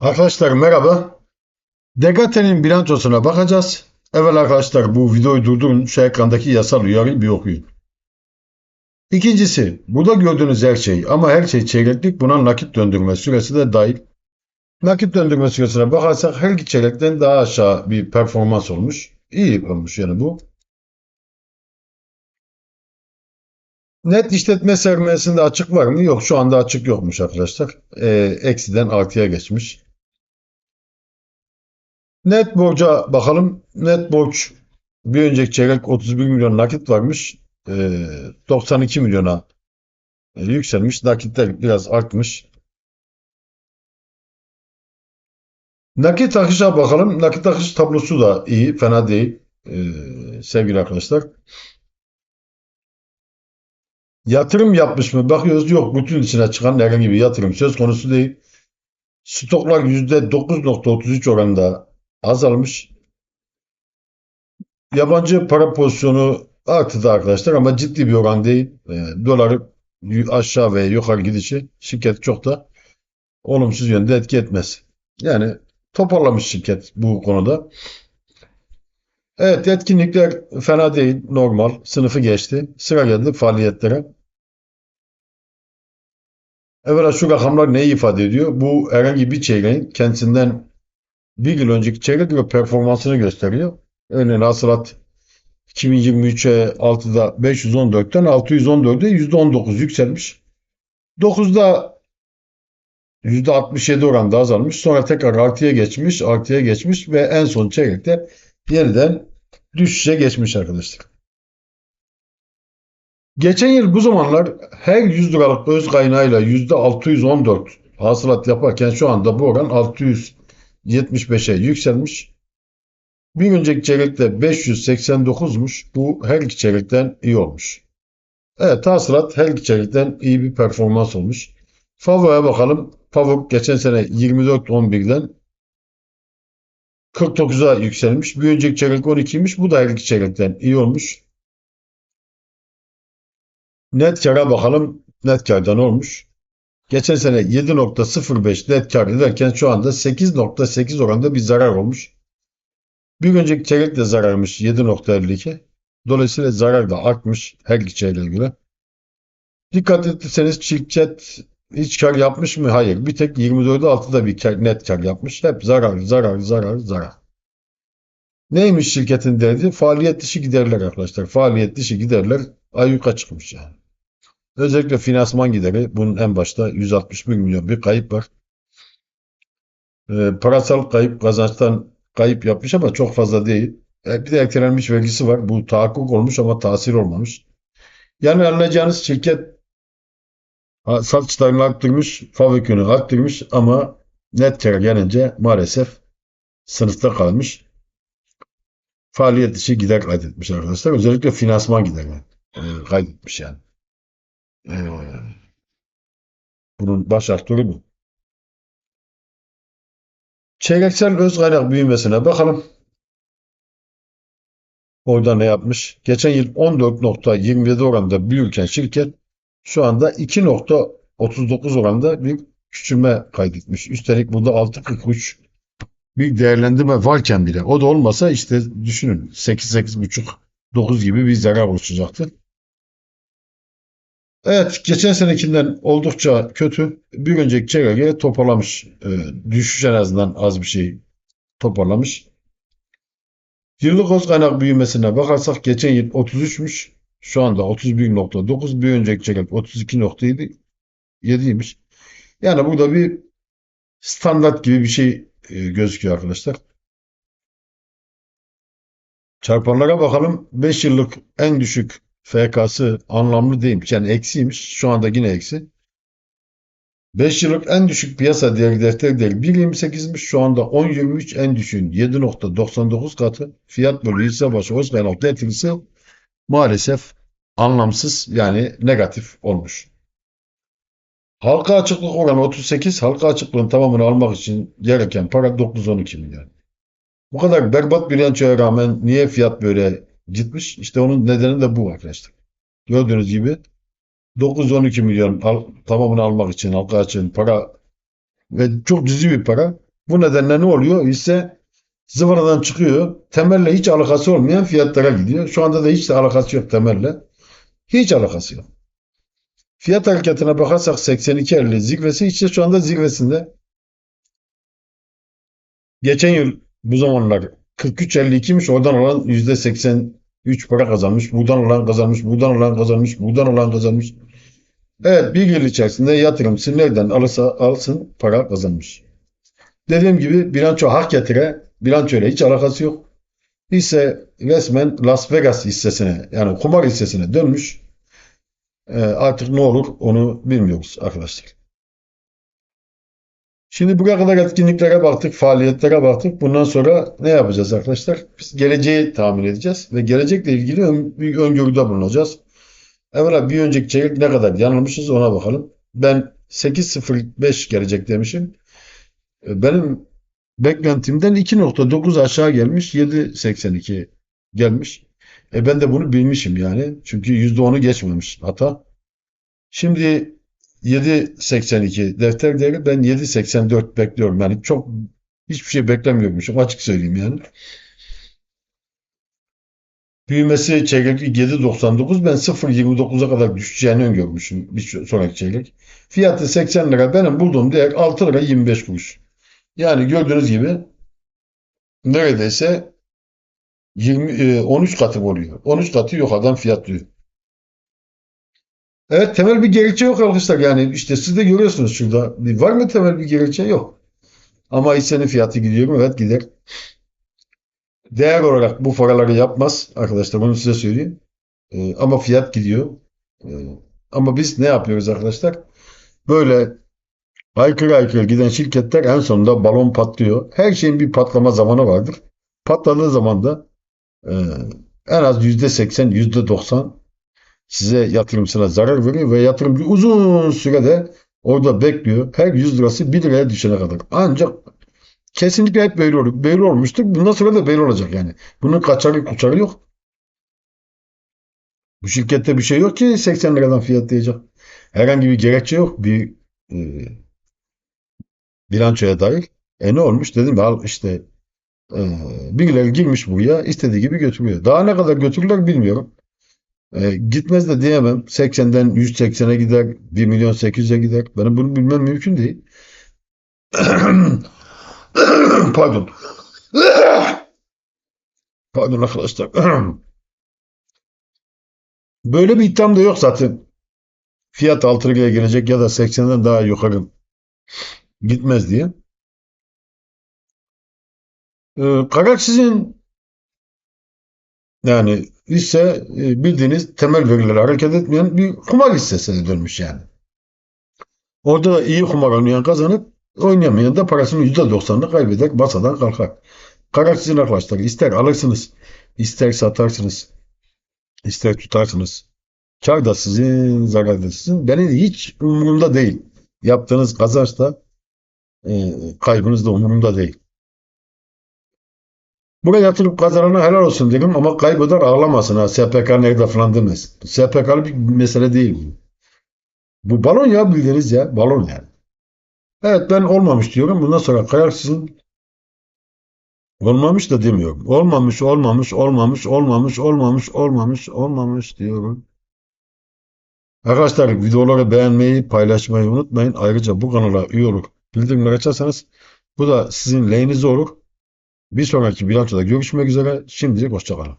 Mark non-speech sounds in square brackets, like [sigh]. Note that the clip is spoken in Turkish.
Arkadaşlar merhaba. Degate'nin bilançosuna bakacağız. Evet arkadaşlar bu videoyu durdurun. Şu ekrandaki yasal uyarıyı bir okuyun. İkincisi, burada gördüğünüz her şey ama her şey çeyreklik buna nakit döndürme süresi de dahil. Nakit döndürme süresine bakarsak her iki çeyrekten daha aşağı bir performans olmuş. İyi olmuş yani bu. Net işletme sermayesinde açık var mı? Yok şu anda açık yokmuş arkadaşlar. Ee, eksiden artıya geçmiş. Net borca bakalım. Net borç bir önceki çeyrek 31 milyon nakit varmış. Ee, 92 milyona e, yükselmiş. Nakitler biraz artmış. Nakit akışa bakalım. Nakit akış tablosu da iyi. Fena değil. Ee, sevgili arkadaşlar. Yatırım yapmış mı? Bakıyoruz yok. Bütün içine çıkan herhangi bir yatırım söz konusu değil. Stoklar %9.33 oranında azalmış. Yabancı para pozisyonu artıda arkadaşlar ama ciddi bir oran değil. E, doları aşağı ve yukarı gidişi şirket çok da olumsuz yönde etki etmez. Yani toparlamış şirket bu konuda. Evet etkinlikler fena değil. Normal. Sınıfı geçti. Sıra geldi faaliyetlere. Evvela şu rakamlar neyi ifade ediyor? Bu herhangi bir çeyreğin kendisinden bir yıl önceki çeyrek yıl performansını gösteriyor. Örneğin hasılat 2023'e 6'da 514'ten 614'e %19 yükselmiş. 9'da %67 oranda azalmış. Sonra tekrar artıya geçmiş, artıya geçmiş ve en son çeyrekte yeniden düşüşe geçmiş arkadaşlar. Geçen yıl bu zamanlar her 100 liralık öz kaynağıyla %614 hasılat yaparken şu anda bu oran 675'e yükselmiş. Bir önceki çeyrekte 589'muş. Bu her iki çeyrekten iyi olmuş. Evet hasılat her iki çeyrekten iyi bir performans olmuş. Favö'ye bakalım. Favö geçen sene 24.11'den 49'a yükselmiş. Bir önceki çeyrek 12'ymiş. Bu da her iki çeyrekten iyi olmuş. Net kara bakalım. Net karda ne olmuş? Geçen sene 7.05 net kar ederken şu anda 8.8 oranda bir zarar olmuş. Bir önceki çeyrek de zararmış 7.52. Dolayısıyla zarar da artmış her iki çeyreğe göre. Dikkat ettiyseniz şirket hiç kar yapmış mı? Hayır. Bir tek 24'ü altıda bir kar, net kar yapmış. Hep zarar, zarar, zarar, zarar. Neymiş şirketin derdi? Faaliyet dışı giderler arkadaşlar. Faaliyet dışı giderler ayyuka çıkmış yani. Özellikle finansman gideri bunun en başta 161 milyon bir kayıp var. E, parasal kayıp kazançtan kayıp yapmış ama çok fazla değil. E, bir de ertelenmiş vergisi var. Bu tahakkuk olmuş ama tasir olmamış. Yani anlayacağınız şirket satışlarını arttırmış, fabrikünü arttırmış ama net kar gelince maalesef sınıfta kalmış. Faaliyet dışı gider kaydetmiş arkadaşlar. Özellikle finansman giderini e, kaydetmiş yani. E, bunun baş aktörü bu. Çeyreksel öz kaynak büyümesine bakalım. Orada ne yapmış? Geçen yıl 14.27 oranında büyürken şirket şu anda 2.39 oranında bir küçülme kaydetmiş. Üstelik burada 6.43 bir değerlendirme varken bile o da olmasa işte düşünün 8-8.5 9 gibi bir zarar oluşacaktı. Evet, geçen senekinden oldukça kötü. Bir önceki çeyreğe toparlamış. E, düşüş en azından az bir şey toparlamış. Yıllık öz kaynak büyümesine bakarsak geçen yıl 33'müş. Şu anda 31.9. Bir önceki çeyrek 32.7 7'ymiş. Yani burada bir standart gibi bir şey e, gözüküyor arkadaşlar. Çarpanlara bakalım. 5 yıllık en düşük FK'sı anlamlı değilmiş. Yani eksiymiş. Şu anda yine eksi. 5 yıllık en düşük piyasa değeri defter değeri 1.28'miş. Şu anda 10.23 en düşüğün 7.99 katı. Fiyat bölü hisse başı öz kaynak maalesef anlamsız yani negatif olmuş. Halka açıklık oranı 38. Halka açıklığın tamamını almak için gereken para 912 milyon. Bu kadar berbat bilançoya rağmen niye fiyat böyle gitmiş? İşte onun nedeni de bu arkadaşlar. Gördüğünüz gibi 912 milyon al, tamamını almak için halka açığın para ve çok cüzi bir para Bu nedenle ne oluyor? Hisse zıvanadan çıkıyor. Temelle hiç alakası olmayan fiyatlara gidiyor. Şu anda da hiç de alakası yok temelle. Hiç alakası yok. Fiyat hareketine bakarsak 82.50 zirvesi işte şu anda zirvesinde. Geçen yıl bu zamanlar 43.52'miş oradan olan %83 para kazanmış. Buradan olan kazanmış, buradan olan kazanmış, buradan olan kazanmış. Evet bir yıl içerisinde yatırımcısı nereden alırsa alsın para kazanmış. Dediğim gibi bilanço hak getire, bilançoyla hiç alakası yok. Hisse resmen Las Vegas hissesine yani kumar hissesine dönmüş. Ee, artık ne olur onu bilmiyoruz arkadaşlar. Şimdi buraya kadar etkinliklere baktık, faaliyetlere baktık. Bundan sonra ne yapacağız arkadaşlar? Biz geleceği tahmin edeceğiz ve gelecekle ilgili ön, bir öngörüde bulunacağız. Evvela bir önceki çeyrek ne kadar yanılmışız ona bakalım. Ben 8.05 gelecek demişim. E, Benim beklentimden 2.9 aşağı gelmiş, 7.82 gelmiş. E ben de bunu bilmişim yani. Çünkü %10'u geçmemiş hata. Şimdi 7.82 defter değeri ben 7.84 bekliyorum. Yani çok hiçbir şey beklemiyormuşum açık söyleyeyim yani. Büyümesi çeyreklik 7.99 ben 0.29'a kadar düşeceğini öngörmüşüm bir sonraki çeyrek. Fiyatı 80 lira benim bulduğum değer 6 lira 25 kuruş. Yani gördüğünüz gibi neredeyse 20, e, 13 katı oluyor. 13 katı yok adam fiyatlıyor. Evet temel bir gerekçe yok arkadaşlar. Yani işte siz de görüyorsunuz şurada. Var mı temel bir gerekçe? Yok. Ama hissenin fiyatı gidiyor mu? Evet gider. Değer olarak bu paraları yapmaz arkadaşlar. Bunu size söyleyeyim. Ee, ama fiyat gidiyor. Ee, ama biz ne yapıyoruz arkadaşlar? Böyle aykırı aykırı giden şirketler en sonunda balon patlıyor. Her şeyin bir patlama zamanı vardır. Patladığı zaman da e, en az %80, %90 size yatırımcısına zarar veriyor ve yatırımcı uzun sürede orada bekliyor. Her 100 lirası 1 liraya düşene kadar. Ancak kesinlikle hep böyle olur. Böyle olmuştur. Bundan sonra da böyle olacak yani. Bunun kaçarı kuçarı yok. Bu şirkette bir şey yok ki 80 liradan fiyatlayacak. Herhangi bir gerekçe yok. Bir e, bilançoya dair. E ne olmuş? Dedim al işte e, birileri girmiş buraya istediği gibi götürüyor. Daha ne kadar götürürler bilmiyorum. E, gitmez de diyemem. 80'den 180'e gider, 1 milyon 800'e gider. Benim bunu bilmem mümkün değil. [coughs] Pardon. [coughs] Pardon arkadaşlar. [coughs] Böyle bir iddiam da yok zaten. Fiyat 6 liraya gelecek ya da 80'den daha yukarı gitmez diye. Ee, karar sizin. Yani hisse e, bildiğiniz temel verilere hareket etmeyen bir kumar hissesine dönmüş yani. Orada da iyi kumar oynayan kazanıp oynayamayan da parasının %90'ını kaybeder, masadan kalkar. Karar sizin arkadaşlar. İster alırsınız, ister satarsınız, ister tutarsınız. Kar da sizin, zarar da sizin. Benim hiç umurumda değil. Yaptığınız kazanç da e, kaybınız da umurumda değil. Buraya yatırıp kazanana helal olsun dedim ama kaybeder ağlamasın ha. SPK nerede falan demez. SPK'lı bir mesele değil bu. Bu balon ya bildiğiniz ya. Balon yani. Evet ben olmamış diyorum. Bundan sonra kayarsızın olmamış da demiyorum. Olmamış, olmamış, olmamış, olmamış, olmamış, olmamış, olmamış diyorum. Arkadaşlar videoları beğenmeyi, paylaşmayı unutmayın. Ayrıca bu kanala üye olur. Bildirimleri açarsanız bu da sizin lehinize olur. Bir sonraki bilançoda görüşmek üzere. Şimdilik hoşçakalın.